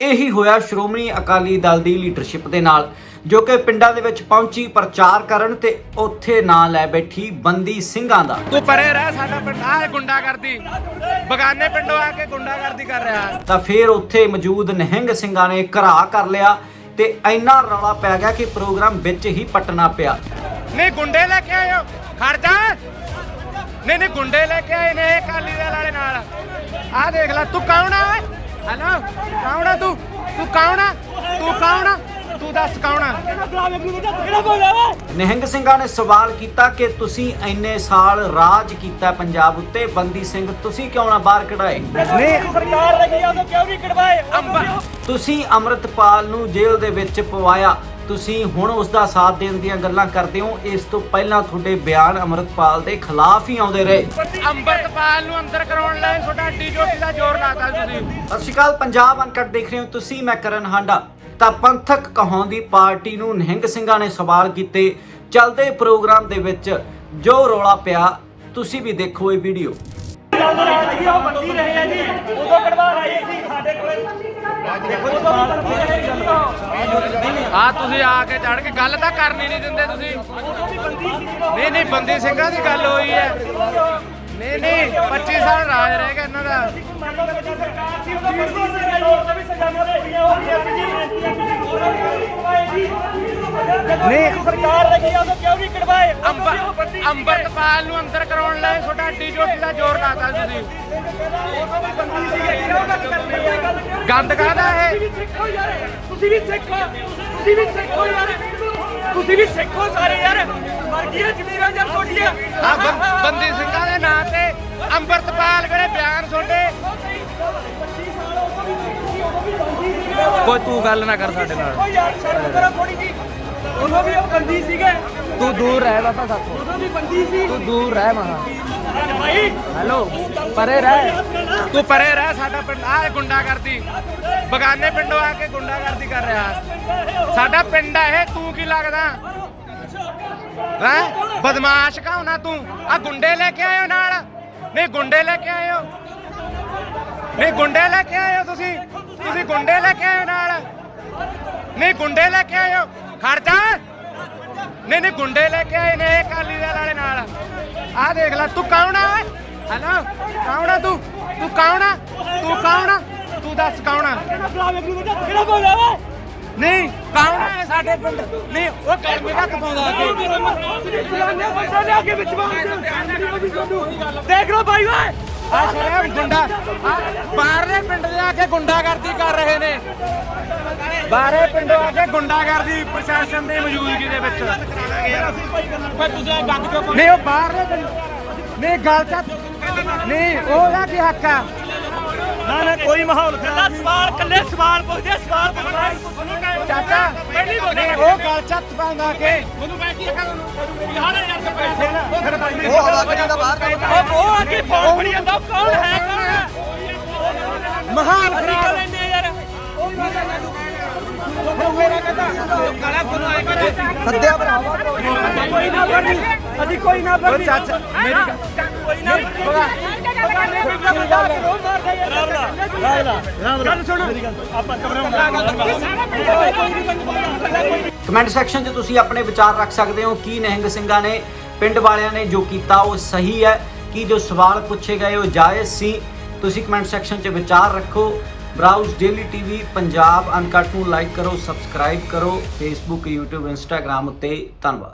ਇਹੀ ਹੋਇਆ ਸ਼੍ਰੋਮਣੀ ਅਕਾਲੀ ਦਲ ਦੀ ਲੀਡਰਸ਼ਿਪ ਦੇ ਨਾਲ ਜੋ ਕਿ ਪਿੰਡਾਂ ਦੇ ਵਿੱਚ ਪਹੁੰਚੀ ਪ੍ਰਚਾਰ ਕਰਨ ਤੇ ਉੱਥੇ ਨਾਂ ਲੈ ਬੈਠੀ ਬੰਦੀ ਸਿੰਘਾਂ ਦਾ। ਤੂੰ ਪਰੇ ਰਹਿ ਸਾਡਾ ਪਿੰਡ ਆ ਗੁੰਡਾ ਕਰਦੀ ਬਗਾਨੇ ਪਿੰਡੋਂ ਆ ਕੇ ਗੁੰਡਾ ਕਰਦੀ ਕਰ ਰਿਹਾ। ਤਾਂ ਫਿਰ ਉੱਥੇ ਮੌਜੂਦ ਨਿਹੰਗ ਸਿੰਘਾਂ ਨੇ ਘਰਾ ਕਰ ਲਿਆ ਤੇ ਇੰਨਾ ਰੌਲਾ ਪੈ ਗਿਆ ਕਿ ਪ੍ਰੋਗਰਾਮ ਵਿੱਚ ਹੀ ਪਟਣਾ ਪਿਆ। ਨਹੀਂ ਗੁੰਡੇ ਲੈ ਕੇ ਆਇਓ। ਖੜ ਜਾ। ਨਹੀਂ ਨਹੀਂ ਗੁੰਡੇ ਲੈ ਕੇ ਆਏ ਨੇ ਕਾਲੀ ਦੇ ਵਾਲੇ ਨਾਲ। ਆ ਦੇਖ ਲੈ ਤੂੰ ਕੌਣ ਆ ਹੈਲੋ ਕੌਣ ਆ ਤੂੰ? ਤੂੰ ਕੌਣ ਆ? ਤੂੰ ਕੌਣ ਆ? ਤੂੰ ਦੱਸ ਕੌਣ ਆ? ਨਿਹੰਗ ਸਿੰਘਾਂ ਨੇ ਸਵਾਲ ਕੀਤਾ ਕਿ ਤੁਸੀਂ ਇੰਨੇ ਸਾਲ ਰਾਜ ਕੀਤਾ ਪੰਜਾਬ ਉੱਤੇ। ਬੰਦੀ ਸਿੰਘ ਤੁਸੀਂ ਕਿਉਂ ਨਾ ਬਾਹਰ ਕਢਾਏ? ਨਹੀਂ। ਸਰਕਾਰ ਲੱਗੀ ਆ ਕਿਉਂ ਨਹੀਂ ਕਢਵਾਏ ਤੁਸੀਂ ਅਮਰਤਪਾਲ ਨੂੰ ਜੇਲ੍ਹ ਦੇ ਵਿੱਚ ਪਵਾਇਆ। ਤੁਸੀਂ ਹੁਣ ਉਸ ਦਾ ਸਾਥ ਦੇਣ ਦੀਆਂ ਗੱਲਾਂ ਕਰਦੇ ਹੋ ਇਸ ਤੋਂ ਪਹਿਲਾਂ ਤੁਹਾਡੇ ਬਿਆਨ ਅਮਰਤਪਾਲ ਦੇ ਖਿਲਾਫ ਹੀ ਆਉਂਦੇ ਰਹੇ। ਅੰਬਰਤਪਾਲ ਨੂੰ ਅੰਦਰ ਕਰਾਉਣ ਲਈ ਤੁਹਾਡਾ ਡੀ ਜੋਟੀ ਦਾ ਜ਼ੋਰ ਲਾਤਾ ਤੁਸੀਂ। ਸਤਿ ਸ਼੍ਰੀ ਅਕਾਲ ਪੰਜਾਬ ਅਨਕਟ ਦੇਖ ਰਹੇ ਹੋ ਤੁਸੀਂ ਮੈਂ ਕਰਨ ਹਾਂਡਾ। ਤਾਂ ਪੰਥਕ ਕਹਾਉਂਦੀ ਪਾਰਟੀ ਨੂੰ ਨਿਹੰਗ ਸਿੰਘਾਂ ਨੇ ਸਵਾਲ ਕੀਤੇ। ਚੱਲਦੇ ਪ੍ਰੋਗਰਾਮ ਦੇ ਵਿੱਚ ਜੋ ਰੌਲਾ ਪਿਆ ਤੁਸੀਂ ਵੀ ਦੇਖੋ ਇਹ ਵੀਡੀਓ। ਬੰਦੀ ਰਹੇ ਆ ਜੀ ਉਦੋਂ ਕਢਵਾ ਰਹੇ ਸੀ ਸਾਡੇ ਕੋਲੇ। ਦੇਖੋ ਆ ਤੁਸੀਂ ਆ ਕੇ ਚੜ ਕੇ ਗੱਲ ਤਾਂ ਕਰਨੀ ਨਹੀਂ ਦਿੰਦੇ ਤੁਸੀਂ। ਨਹੀਂ ਨਹੀਂ ਬੰਦੀ ਸਿੰਘਾਂ ਦੀ ਗੱਲ ਹੋਈ ਹੈ। ਨਹੀਂ ਨਹੀਂ 25 ਸਾਲ ਰਾਜ ਰਹੇਗਾ ਇਹਨਾਂ ਦਾ। ਨਹੀਂ ਸਰਕਾਰ ਆ ਉਦੋਂ ਕਿਉਂ ਨਹੀਂ ਕਢਵਾਏ? ਅੰਬਰ ਅੰਬਰਤਪਾਲ ਨੂੰ ਅੰਦਰ ਕਰਾਉਣ ਲਈ ਤੁਹਾਡਾ ਡੀ ਜੋਟੀ ਦਾ ਜ਼ੋਰ ਲਾਤਾ ਤੁਸੀਂ। ਹੈ ਗੰਦ ਕਾਹਦਾ ਇਹ ਤੁਸੀਂ ਵੀ ਸਿੱਖੋ ਯਾਰ ਤੁਸੀਂ ਵੀ ਸਿੱਖੋ ਤੁਸੀਂ ਵੀ ਸਿੱਖੋ ਯਾਰ। ਤੁਸੀਂ ਵੀ ਸਿੱਖੋ ਸਾਰੇ ਯਾਰ। ਮਰ ਗਈਆਂ ਜ਼ਮੀਰਾਂ ਯਾਰ ਤੁਹਾਡੀਆਂ ਆ ਬੰਦੀ ਸਿੰਘਾਂ ਦੇ ਨਾਂ ਤੇ ਅੰਬਰਤਪਾਲ ਵੇਲੇ ਬਿਆਨ ਤੁਹਾਡੇ ਕੋਈ ਤੂੰ ਗੱਲ ਨਾ ਕਰ ਸਾਡੇ ਨਾਲ। ਓ ਯਾਰ ਸ਼ਰਮ ਕਰੋ ਥੋੜੀ ਜੀ ਉਦੋਂ ਵੀ ਉਹ ਬੰਦੀ ਸੀਗੇ। ਤੂੰ ਦੂਰ ਰਹਿ ਬਾਬਾ ਸਾਥੋਂ ਉਦੋਂ ਵੀ ਬੰਦੀ ਸੀ। ਤੂੰ ਦੂਰ ਰਹਿ ਮਹਾ। ਹੈਲੋ, ਪਰੇ ਰਹਿ। ਤੂੰ ਪਰੇ ਰਹਿ, ਸਾਡਾ ਪਿੰਡ ਆ ਗੁੰਡਾ ਕਰਦੀ ਬਗਾਨੇ ਪਿੰਡੋਂ ਆ ਕੇ ਗੁੰਡਾ ਕਰਦੀ ਕਰ ਰਿਹਾ। ਸਾਡਾ ਪਿੰਡ ਆ ਇਹ, ਤੂੰ ਕੀ ਲੱਗਦਾ? ਹੈ? ਬਦਮਾਸ਼ ਕਾਉਣਾ ਤੂੰ? ਆ ਗੁੰਡੇ ਲੈ ਕੇ ਆਇਓ ਨਾਲ। ਨਹੀਂ, ਗੁੰਡੇ ਲੈ ਕੇ ਆਇਓ। ਨਹੀਂ, ਗੁੰਡੇ ਲੈ ਕੇ ਆਇਓ ਤੁਸੀਂ। ਤੁਸੀਂ ਗੁੰਡੇ ਲੈ ਕੇ ਆਇਓ ਨਾਲ। ਨਹੀਂ, ਗੁੰਡੇ ਲੈ ਕੇ ਆਇਓ। ਖੜ ਜਾ। ਨਹੀਂ ਨਹੀਂ, ਗੁੰਡੇ ਲੈ ਕੇ ਆਏ ਨੇ ਕਾਲੀ ਦਲ ਵਾਲੇ ਨਾਲ। ਆ ਦੇਖ ਲੈ ਤੂੰ ਕੌਣ ਓਏ ਹੈਲੋ ਕੌਣ ਤੂੰ? ਤੂੰ ਕੌਣ ਤੂੰ ਕੌਣ ਤੂੰ ਦੱਸ ਕੌਣ ਆ? ਕਿਹੜਾ ਬੋਲਿਆ ਵਾ ਨਹੀਂ ਕੌਣ ਆ ਸਾਡੇ ਪਿੰਡ? ਨਹੀਂ ਉਹ ਕਲਮੇ ਹੱਥ ਪਾਉਂਦਾ ਆ ਕੇ। ਦੇਖ ਲਓ ਭਾਈ ਓਏ। ਆ ਸ਼ਰਮ ਗੁੰਡਾ? ਆ ਕੇ ਗੁੰਡਾਗਰਦੀ ਕਰ ਰਹੇ ਨੇ। ਬਾਹਰੇ ਪਿੰਡੋਂ ਆ ਕੇ ਗੁੰਡਾਗਰਦੀ ਪ੍ਰਸ਼ਾਸਨ ਦੇ ਮੌਜੂਦਗੀ ਦੇ ਵਿੱਚ। ਨਹੀਂ ਉਹ ਬਾਹਰਲੇ ਨਹੀਂ ਗੱਲ ਤਾਂ ਨਹੀਂ ਉਹਦਾ ਕੀ ਹੱਕ ਆ? ਨਾ ਨਾ ਕੋਈ ਮਾਹੌਲ ਖਰਾਬ ਸਵਾਲ ਕੱਲੇ ਸਵਾਲ ਪੁੱਛਦੇ ਸਵਾਲ ਪੁੱਛਦੇ। ਚਾਚਾ ਨਹੀਂ ਉਹ ਗੱਲ ਚੱਤ ਪਾਉਂਦਾ ਕੇ ਉਹ ਹਵਾ ਕੱਢਦਾ ਬਾਹਰ ਉਹ ਅੱਗੇ ਫੋਨ ਫੜੀ ਜਾਂਦਾ ਉਹ ਕੌਣ ਹੈ ਕੌਣ ਹੈ? ਮਹਾਨ ਖਰਾਬ ਲੈਣੇ ਯਾਰ ਸੱਦਿਆ ਭਰਾਵਾ ਕੋਈ ਨਾ ਬਣੀ ਅਸੀਂ ਕੋਈ ਨਾ ਬਣੀ ਚਾਚਾ ਮੇਰੀ ਗੱਲ ਕੋਈ ਨਾ ਗੱਲ ਸੁਣ ਆਪਾਂ ਕਮੈਂਟ ਸੈਕਸ਼ਨ 'ਚ ਤੁਸੀਂ ਆਪਣੇ ਵਿਚਾਰ ਰੱਖ ਸਕਦੇ ਹੋ ਕੀ ਨਿਹੰਗ ਸਿੰਘਾਂ ਨੇ ਪਿੰਡ ਵਾਲਿਆਂ ਨੇ ਜੋ ਕੀਤਾ ਉਹ ਸਹੀ ਹੈ ਕੀ ਜੋ ਸਵਾਲ ਪੁੱਛੇ ਗਏ ਉਹ ਜਾਇਜ਼ ਸੀ ਤੁਸੀਂ ਕਮੈਂਟ ਸੈਕਸ਼ਨ 'ਚ ਵਿਚਾਰ ਰੱਖੋ। Browse daily TV Punjab uncut ਨੂੰ ਲਾਈਕ ਕਰੋ ਸਬਸਕ੍ਰਾਈਬ ਕਰੋ ਫੇਸਬੁੱਕ YouTube, Instagram ਉੱਤੇ ਧੰਨਵਾਦ।